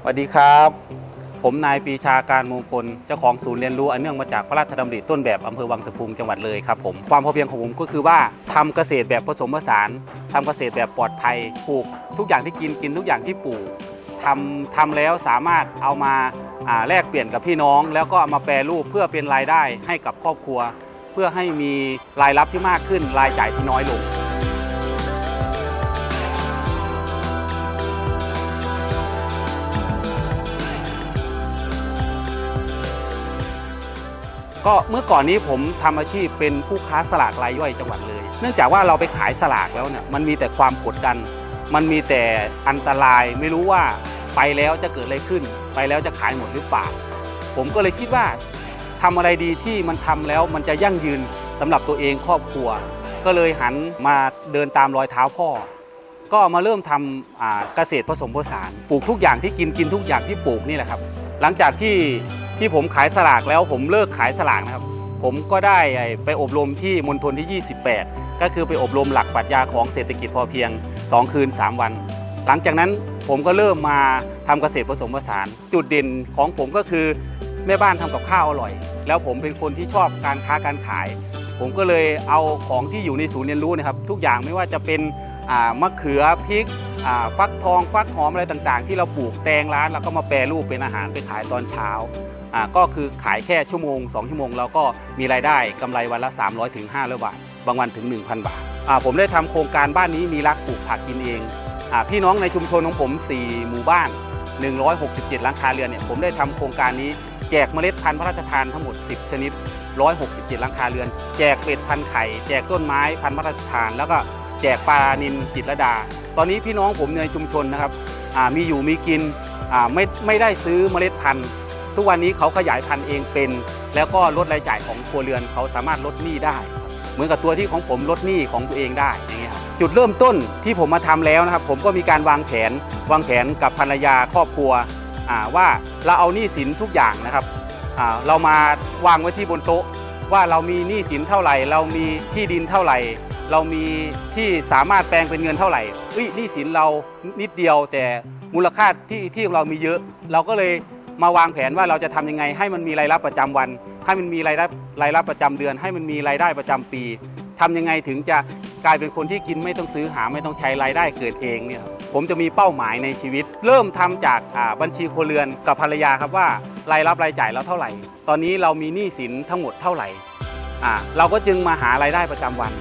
สวัสดีครับ ผมนายปีชาการมงคลเจ้าของศูนย์เรียนรู้อันเนื่องมาจากพระราชดำริต้นแบบอำเภอวังสะพุงจังหวัดเลยครับผมความพอเพียงของผมก็คือว่าทำเกษตรแบบผสมผสานทำเกษตรแบบปลอดภัยปลูก ทุกอย่างที่กินกินทุกอย่างที่ปลูกทำทำแล้วสามารถเอามาาแลกเปลี่ยนกับพี่น้อง แล้วก็เอามาแปรรูปเพื่อเป็นรายได้ให้กับครอบครัว เพื่อให้มีรายรับที่มากขึ้นรายจ่ายที่น้อยลง ก็เมื่อก่อนนี้ผมทำอาชีพเป็นผู้ค้าสลากรายย่อยจังหวัดเลย เนื่องจากว่าเราไปขายสลากแล้วเนี่ยมันมีแต่ความกดดัน มันมีแต่อันตราย ไม่รู้ว่าไปแล้วจะเกิดอะไรขึ้น ไปแล้วจะขายหมดหรือเปล่า ผมก็เลยคิดว่าทำอะไรดีที่มันทำแล้วมันจะยั่งยืนสำหรับตัวเองครอบครัว ก็เลยหันมาเดินตามรอยเท้าพ่อ ก็มาเริ่มทำเกษตรผสมผสานปลูกทุกอย่างที่กินกินทุกอย่างที่ปลูกนี่แหละครับ หลังจากที่ ที่ผมขายสลากแล้วผมเลิกขายสลากนะครับ ผมก็ได้ไปอบรมที่มณฑลที่ 28 ก็คือไปอบรมหลักปรัชญาของเศรษฐกิจพอเพียง 2 คืน 3 วัน หลังจากนั้นผมก็เริ่มมาทำเกษตรผสมผสาน จุดเด่นของผมก็คือแม่บ้านทำกับข้าวอร่อย แล้วผมเป็นคนที่ชอบการค้าการขาย ผมก็เลยเอาของที่อยู่ในศูนย์เรียนรู้นะครับ ทุกอย่างไม่ว่าจะเป็นมะเขือพริก ฟักทองฟักหอมอะไรต่างๆ ที่เราปลูกแตงร้านแล้วก็มาแปรรูปเป็นอาหารไปขายตอนเช้าก็คือขายแค่ชั่วโมง 2 ชั่วโมงเราก็มีรายได้กำไรวันละ 300ถึง500บาท บางวันถึง 1,000 บาทอ่าผมได้ทำโครงการบ้านนี้มีรักปลูกผักกินเองอพี่น้องในชุมชนของผม 4 หมู่บ้าน 167หลังคาเรือนเนี่ยผมได้ทำโครงการนี้แจกเมล็ดพันธุ์พระราชทานทั้งหมด 10 ชนิด 167หลังคาเรือน แจกเป็ดพันธุ์ไข่ แจกต้นไม้พันธุ์พระราชทานแล้วก็ แจกปลานินจิตรดา ตอนนี้พี่น้องผมในชุมชนนะครับมีอยู่มีกินไม่ไม่ได้ซื้อเมล็ดพันธุ์ทุกวันนี้เขาขยายพันธุ์เองเป็น แล้วก็ลดรายจ่ายของครัวเรือนเขาสามารถลดหนี้ได้ เหมือนกับตัวที่ของผมลดหนี้ของตัวเองได้อย่างเงี้ยครับจุดเริ่มต้นที่ผมมาทำแล้วนะครับ ผมก็มีการวางแผน วางแผนกับภรรยาครอบครัวว่าเราเอาหนี้สินทุกอย่างนะครับเรามาวางไว้ที่บนโต๊ะ ว่าเรามีหนี้สินเท่าไหร่ เรามีที่ดินเท่าไหร่ เรามีที่สามารถแปลงเป็นเงินเท่าไหร่เอ้ยนี้สินเรานิดเดียวแต่มูลค่าที่ที่เรามีเยอะ เราก็เลยมาวางแผนว่าเราจะทำยังไง ให้มันมีรายรับประจำวัน ให้มันมีรายรับรายรับประจำเดือน ให้มันมีรายได้ประจำปีทำยังไงถึงจะกลายเป็นคนที่กินไม่ต้องซื้อหาไม่ต้องใช้รายได้เกิดเองเนี่ยผมจะมีเป้าหมายในชีวิต เริ่มทำจากบัญชีครัวเรือนกับภรรยาครับว่ารายรับรายจ่ายเราเท่าไหร่ ตอนนี้เรามีหนี้สินทั้งหมดเท่าไหร่เราก็จึงมาหารายได้ประจำวัน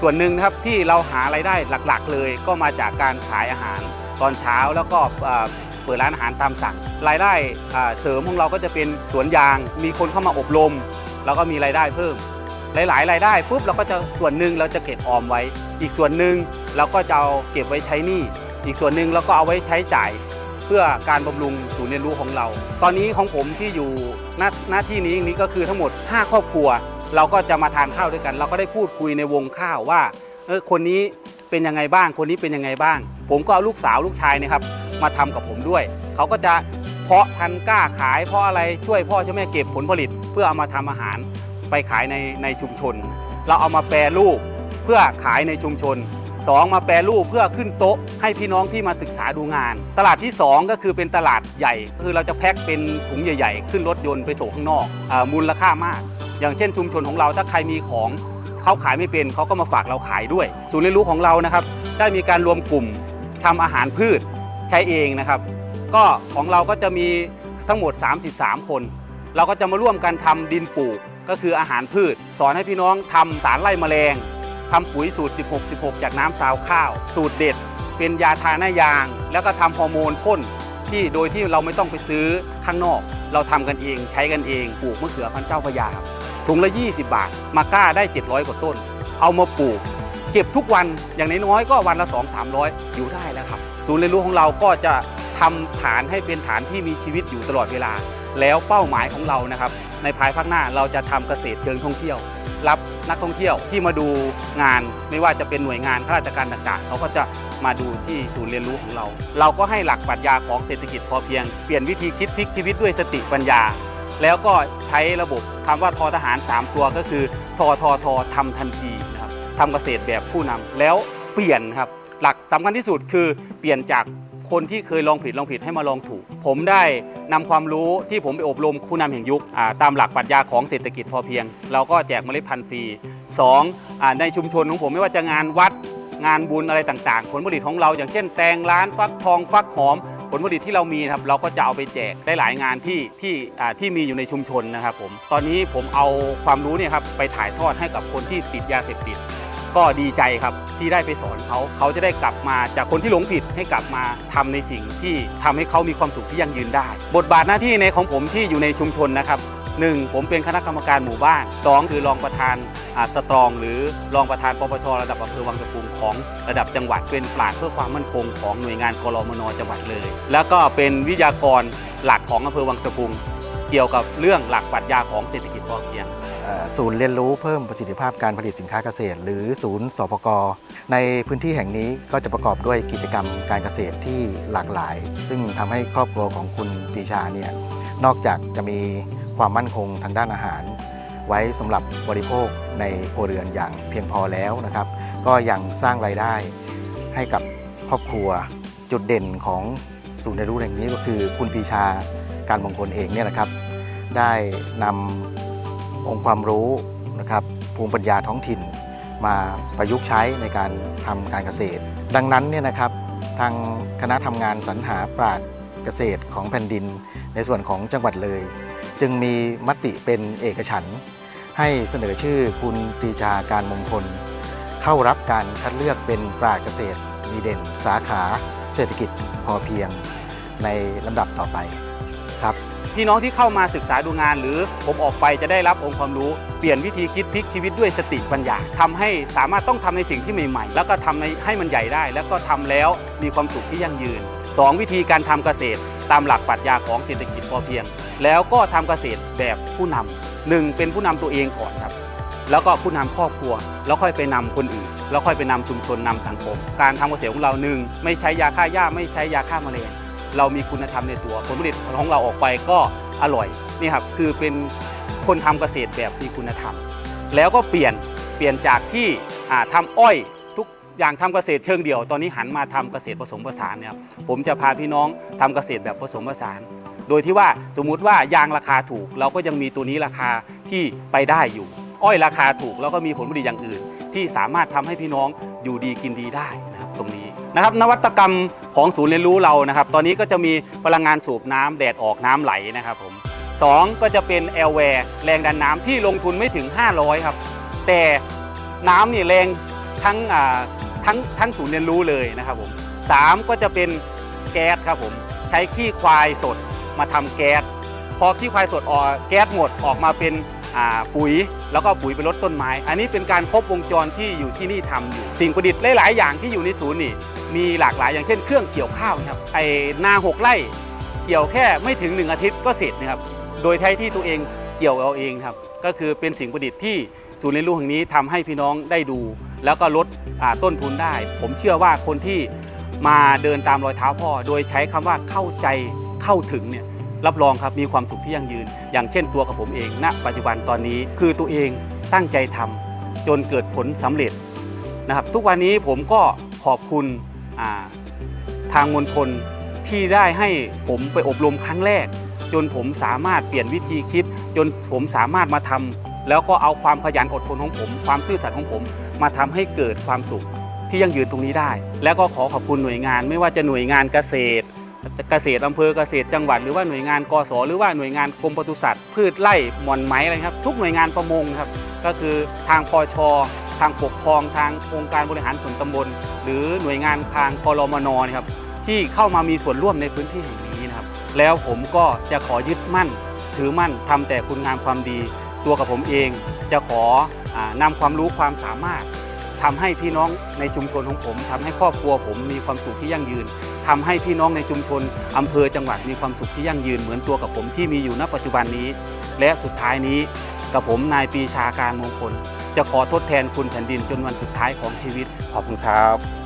ส่วนหนึ่งนะครับที่เราหารายได้หลักๆ เลย ก็มาจากการขายอาหารตอนเช้าแล้วก็เปิดร้านอาหารตามสั่งรายได้เสริมของเราก็จะเป็นสวนยาง มีคนเข้ามาอบรม แล้วก็มีรายได้เพิ่ม หลายๆรายได้ปุ๊บเราก็จะส่วนหนึ่งเราจะเก็บออมไว้ อีกส่วนหนึ่งเราก็จะเอาเก็บไว้ใช้หนี้อีกส่วนหนึ่งเราก็เอาไว้ใช้จ่ายเพื่อการบำรุงศูนย์เรียนรู้ของเรา ตอนนี้ของผมที่อยู่หน้าหน้าที่นี้นี้ก็คือทั้งหมด 5 ครอบครัว เราก็จะมาทานข้าวด้วยกัน เราก็ได้พูดคุยในวงข้าวว่าเออคนนี้เป็นยังไงบ้าง คนนี้เป็นยังไงบ้าง ผมก็เอาลูกสาวลูกชายเนะครับ มาทำกับผมด้วย เขาก็จะเพาะพันธุ์กล้าขายเพราะอะไรช่วยพ่อช่วยแม่เก็บผลผลิต เพื่อเอามาทำอาหารไปขายในในชุมชน เราเอามาแปรรูปเพื่อขายในชุมชนสองมาแปรรูปเพื่อขึ้นโต๊ะ ให้พี่น้องที่มาศึกษาดูงาน ตลาดที่ 2 ก็คือเป็นตลาดใหญ่ คือเราจะแพ็คเป็นถุงใหญ่ ๆ ขึ้นรถยนต์ไปส่งข้างนอกอมูลค่ามาก อย่างเช่นชุมชนของเราถ้าใครมีของเขาขายไม่เป็นเขาก็มาฝากเราขายด้วย ศูนย์เรียนรู้ของเรานะครับ ได้มีการรวมกลุ่มทำอาหารพืชใช้เองนะครับ ก็ของเราก็จะมีทั้งหมด 33 คน เราก็จะมาร่วมกันทำดินปลูกก็คืออาหารพืช สอนให้พี่น้องทำสารไล่แมลงทำปุ๋ยสูตร 16 16 จากน้ำซาวข้าว สูตรเด็ด เป็นยาทาหน้ายาง แล้วก็ทำฮอร์โมนพ่นที่โดยที่เราไม่ต้องไปซื้อข้างนอก เราทำกันเองใช้กันเองปลูกมะเขือพันเจ้าพระยาครับ ถุงละ 20 บาท มาก้าได้ 700 กว่าต้น เอามาปลูก เก็บทุกวันอย่างน้อยๆก็วันละ 2 300 อยู่ได้แล้วครับ ศูนย์เรียนรู้ของเราก็จะทำฐานให้เป็นฐานที่มีชีวิตอยู่ตลอดเวลา แล้วเป้าหมายของเรานะครับ ในภายภาคหน้าเราจะทำเกษตรเชิงท่องเที่ยว รับนักท่องเที่ยวที่มาดูงานไม่ว่าจะเป็นหน่วยงานข้าราชการต่างๆเขาก็จะมาดูที่ศูนย์เรียนรู้ของเรา เราก็ให้หลักปรัชญาของเศรษฐกิจพอเพียง เปลี่ยนวิธีคิดพลิกชีวิตด้วยสติปัญญา แล้วก็ใช้ระบบคำว่าทอทหาร 3 ตัวก็คือทอทอทอทำทันทีนะครับทำเกษตรแบบผู้นำแล้วเปลี่ยนครับหลักสำคัญที่สุดคือเปลี่ยนจากคนที่เคยลองผิดลองผิดให้มาลองถูก ผมได้นำความรู้ที่ผมไปอบรมผู้นำแห่งยุคตามหลักปรัชญาของเศรษฐกิจพอเพียง เราก็แจกเมล็ดพันธุ์ฟรีสองในชุมชนของผมไม่ว่าจะงานวัดงานบุญอะไรต่างๆ ผลผลิตของเราอย่างเช่น แตงร้านฟักทองฟักหอม ผลผลิตที่เรามีครับเราก็จะเอาไปแจกได้หลายงานที่ที่ที่มีอยู่ในชุมชนนะครับผมตอนนี้ผมเอาความรู้เนี่ยครับไปถ่ายทอดให้กับคนที่ติดยาเสพติด ก็ดีใจครับที่ได้ไปสอนเขาเขาจะได้กลับมาจากคนที่หลงผิดให้กลับมาทำในสิ่งที่ทำให้เขามีความสุขที่ยั่งยืนได้ บทบาทหน้าที่ในของผมที่อยู่ในชุมชนนะครับ หนึ่งผมเป็นคณะกรรมการหมู่บ้านสองคือรองประธานอ่าสตรอง หรือรองประธานปปชระดับอำเภอวังสะพุงของระดับจังหวัดเป็นปราชญ์เพื่อความมั่นคงของหน่วยงานกรมนจังหวัดเลย แล้วก็เป็นวิทยากรหลักของอำเภอวังสะพุงเกี่ยวกับเรื่องหลักปรัชญาของเศรษฐกิจพอเพียงศูนย์เรียนรู้เพิ่มประสิทธิภาพการผลิตสินค้าเกษตร หรือศูนย์สพกในพื้นที่แห่งนี้ก็จะประกอบด้วยกิจกรรมการเกษตรที่หลากหลาย ซึ่งทำให้ครอบครัวของคุณปีชาเนี่ยนอกจากจะมี ความมั่นคงทางด้านอาหาร ไว้สำหรับบริโภคในครัวเรือนอย่างเพียงพอแล้วนะครับ ก็ยังสร้างรายได้ให้กับครอบครัวจุดเด่นของศูนย์เรียนรู้แห่งนี้ก็คือคุณปีชาการมงคลเองเนี่ยนะครับ ได้นำองค์ความรู้นะครับภูมิปัญญาท้องถิ่นมาประยุกต์ใช้ในการทำการเกษตร ดังนั้นเนี่ยนะครับทางคณะทำงานสรรหาปราชญ์เกษตรของแผ่นดิน ในส่วนของจังหวัดเลย จึงมีมติเป็นเอกฉันท์ให้เสนอชื่อคุณปรีชาการมงคล เข้ารับการคัดเลือกเป็นปราชญ์เกษตรดีเด่น สาขาเศรษฐกิจพอเพียงในลำดับต่อไปครับ พี่น้องที่เข้ามาศึกษาดูงานหรือผมออกไปจะได้รับองค์ความรู้ เปลี่ยนวิธีคิดพลิกชีวิตด้วยสติปัญญาทำให้สามารถต้องทำในสิ่งที่ใหม่ๆ แล้วก็ทำในให้มันใหญ่ได้ แล้วก็ทำแล้วมีความสุขที่ยั่งยืน 2 วิธีการทำเกษตร ตามหลักปรัชญาของเศรษฐกิจพอเพียง แล้วก็ทำเกษตรแบบผู้นำหนึ่งเป็นผู้นำตัวเองก่อนครับ แล้วก็ผู้นำครอบครัว แล้วค่อยไปนำคนอื่น แล้วค่อยไปนำชุมชนนำสังคม การทำเกษตรของเราหนึ่งไม่ใช้ยาฆ่าหญ้าไม่ใช้ยาฆ่าแมลงเรามีคุณธรรมในตัวผลผลิตของเราออกไปก็อร่อยนี่ครับคือเป็นคนทำเกษตรแบบมีคุณธรรม แล้วก็เปลี่ยนเปลี่ยนจากที่อ่าทำอ้อยทุกอย่างทำเกษตรเชิงเดี่ยว ตอนนี้หันมาทำเกษตรผสมผสานเนี่ยผมจะพาพี่น้องทำเกษตรแบบผสมผสาน โดยที่ว่าสมมุติว่ายางราคาถูก เราก็ยังมีตัวนี้ราคาที่ไปได้อยู่ อ้อยราคาถูกแล้วก็มีผลผลิตอย่างอื่น ที่สามารถทำให้พี่น้องอยู่ดีกินดีได้นะครับตรงนี้นะครับนวัตกรรมของศูนย์เรียนรู้เรานะครับ ตอนนี้ก็จะมีพลังงานสูบน้ำแดดออกน้ำไหลนะครับผมสองก็จะเป็นแอลแวร์แรงดันน้ำที่ลงทุนไม่ถึง 500 ครับ แต่น้ำนี่แรงทั้งทั้งทั้งศูนย์เรียนรู้เลยนะครับผมสามก็จะเป็นแก๊สครับผม ใช้ขี้ควายสด มาทำแก๊สพอขี้ควายสดออกแก๊สหมดออกมาเป็นปุ๋ย แล้วก็ปุ๋ยไปลดต้นไม้ อันนี้เป็นการครบวงจรที่อยู่ที่นี่ทำอยู่ สิ่งประดิษฐ์หลาย ๆ อย่างที่อยู่ในศูนย์นี่มีหลากหลายอย่างเช่นเครื่องเกี่ยวข้าวนะครับไอนาหกไร่เกี่ยวแค่ไม่ถึง 1 อาทิตย์ก็เสร็จนะครับโดยใช้ที่ตัวเองเกี่ยวเอาเองครับก็คือเป็นสิ่งประดิษฐ์ที่ศูนย์เรียนรู้แห่งนี้ทำให้พี่น้องได้ดู แล้วก็ลดต้นทุนได้ ผมเชื่อว่าคนที่มาเดินตามรอยเท้าพ่อ โดยใช้คำว่าเข้าใจ เข้าถึงเนี่ยรับรองครับมีความสุขที่ยั่งยืน อย่างเช่นตัวกับผมเองณปัจจุบันตอนนี้คือตัวเองตั้งใจทำจนเกิดผลสำเร็จนะครับ ทุกวันนี้ผมก็ขอบคุณาทางมณฑลที่ได้ให้ผมไปอบรมครั้งแรก จนผมสามารถเปลี่ยนวิธีคิด จนผมสามารถมาทำแล้วก็เอาความขยันอดทนของผม ความซื่อสัตย์ของผม มาทำให้เกิดความสุขที่ยั่งยืนตรงนี้ได้ แล้วก็ขอขอบคุณหน่วยงาน ไม่ว่าจะหน่วยงานเกษตร เกษตรอำเภอเกษตรจังหวัดหรือว่าหน่วยงานกสหรือว่าหน่วยงานกรมปศุสัตว์พืชไร่หม่อนไหมอะไรครับ ทุกหน่วยงานประมงครับก็คือทางพอชทางปกครองทางองค์การบริหารส่วนตำบล หรือหน่วยงานทางกรมนนะครับที่เข้ามามีส่วนร่วมในพื้นที่แห่งนี้นะครับ แล้วผมก็จะขอยึดมั่น ถือมั่นทำแต่คุณงามความดี ตัวกับผมเองจะขออานำความรู้ความสามารถ ทำให้พี่น้องในชุมชนของผมทำให้ครอบครัวผมมีความสุขที่ยั่งยืนทำให้พี่น้องในชุมชนอำเภอจังหวัดมีความสุขที่ยั่งยืนเหมือนตัวกับผมที่มีอยู่ณปัจจุบันนี้ และสุดท้ายนี้กับผมนายปีชาการมงคล จะขอทดแทนคุณแผ่นดินจนวันสุดท้ายของชีวิตขอบคุณครับ